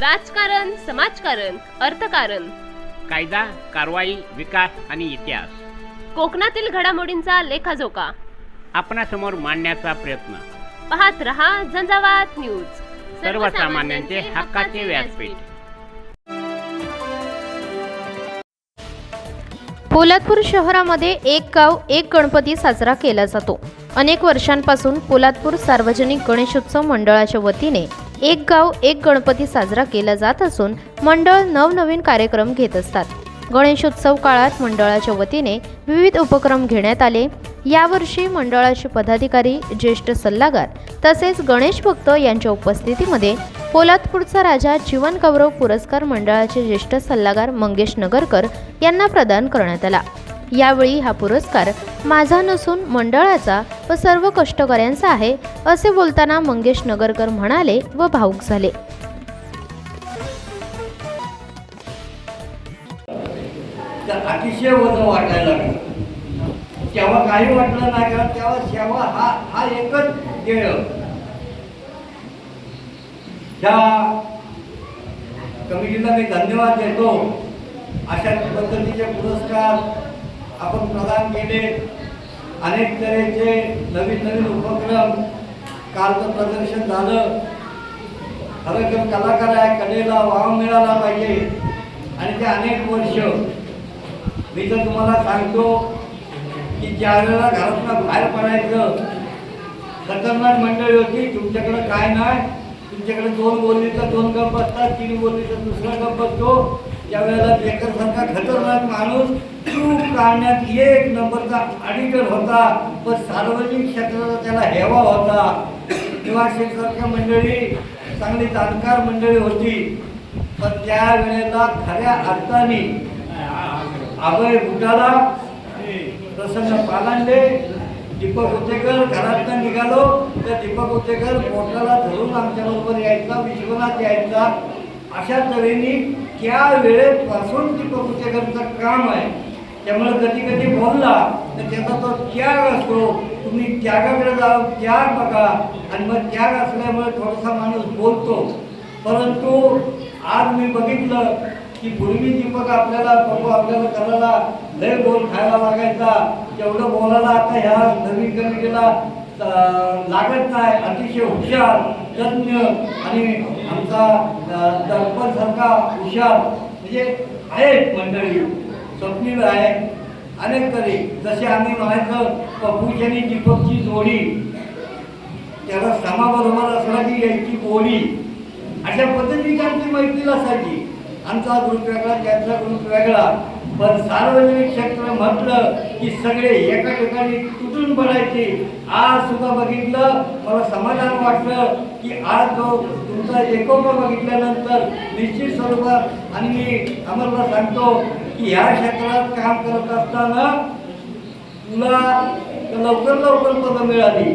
राजकारण समाजकारण अर्थकारण. कायदा कारवाई विकास आणि इतिहास. कोकणातील घडामोडींचा लेखाजोखा. आपणासमोर मांडण्याचा प्रयत्न. पाहत रहा झंझावात न्यूज. सर्वसामान्यांचे हक्काचे व्यासपीठ. पोलादपूर शहरामध्ये एक गाव एक गणपती साजरा केला जातो. अनेक वर्षांपासून पोलादपूर सार्वजनिक गणेशोत्सव मंडळाच्या वतीने एक गाव एक गणपती साजरा केला जात असून मंडळ नवनवीन कार्यक्रम घेत असतात. गणेशोत्सव काळात मंडळाच्या वतीने विविध उपक्रम घेण्यात आले. यावर्षी मंडळाचे पदाधिकारी ज्येष्ठ सल्लागार तसेच गणेश भक्त यांच्या उपस्थितीमध्ये पोलादपूरचा राजा जीवन गौरव पुरस्कार मंडळाचे ज्येष्ठ सल्लागार मंगेश नगरकर यांना प्रदान करण्यात आला. यावेळी हा पुरस्कार माझा नसून मंडळाचा व सर्व कष्टकऱ्यांचा आहे असे बोलताना मंगेश नगरकर म्हणाले व भाऊक झाले. अतिशय वजन वाटायला लागलं तेव्हा काही वाटलं नाही का तेव्हा सेवा हा हा एकच ध्येय त्या कमिटीला मी धन्यवाद देतो. अशा पद्धतीचे पुरस्कार आपण प्रदान केले. अनेक तऱ्हेचे नवीन नवीन उपक्रम कालचं प्रदर्शन झालं. खरं तर कलाकार आहे कलेला वाव मिळाला पाहिजे. आणि ते अनेक वर्ष मी तर तुम्हाला सांगतो की ज्या वेळेला घरातून बाहेर पडायचं खतरनाक मंडळी होती. तुमच्याकडं काय नाही. तुमच्याकडे दोन बोलणीचा दोन गप असतात तीन बोलणीचा दुसरा गप असतो. ज्यावेळेला सारखा खतरनाक माणूस चूक काढण्यात एक नंबरचा ऑडिटर होता पण सार्वजनिक क्षेत्राचा त्याला हेवा होता. किंवा मंडळी चांगली जाणकार मंडळी होती. पण त्या वेळेला खऱ्या अर्थाने अभय बुटाला प्रसन्न पालांडे दीपक उतेकर घरात निघालो. तर दीपक उतेकर पोटाला धरून आमच्याबरोबर यायचा विश्वनाथ यायचा. अशा तऱ्हेने त्या वेळेपासून ती उतेकरचं काम आहे. त्यामुळे कधी कधी बोलला तर त्याचा तो त्याग असतो. तुम्ही त्यागाकडे जाऊ त्याग बघा. आणि मग त्याग असल्यामुळे थोडासा माणूस बोलतो. परंतु आज मी बघितलं की पूर्वी दीपक आपल्याला बघू आपल्याला करायला लय बोल खायला लागायचा. तेवढं बोलायला आता ह्या नवीन कमी लागत नाही अतिशय हुशार तज्ज्ञ आणि आमचा दर्पण सारखा हुशार म्हणजे आहेत मंडळी स्वप्नील आहे अनेक तरी जसे आम्ही म्हणायचं पप्पूची आणि दीपकची जोडी त्याला समाबरोबर असला की यायची बोली अशा पद्धतीची आमची मैत्री असायची आमचा ग्रुप वेगळा त्यांचा ग्रुप वेगळा. पण सार्वजनिक क्षेत्र म्हटलं की सगळे एका ठिकाणी तुटून पडायचे. आज सुद्धा बघितलं मला समाधान वाटलं की आज जो तुमचा एकोपा बघितल्यानंतर निश्चित स्वरूपात आणि मी आम्हाला सांगतो की ह्या क्षेत्रात काम करत असताना तुला लवकर लवकर पदं मिळाली.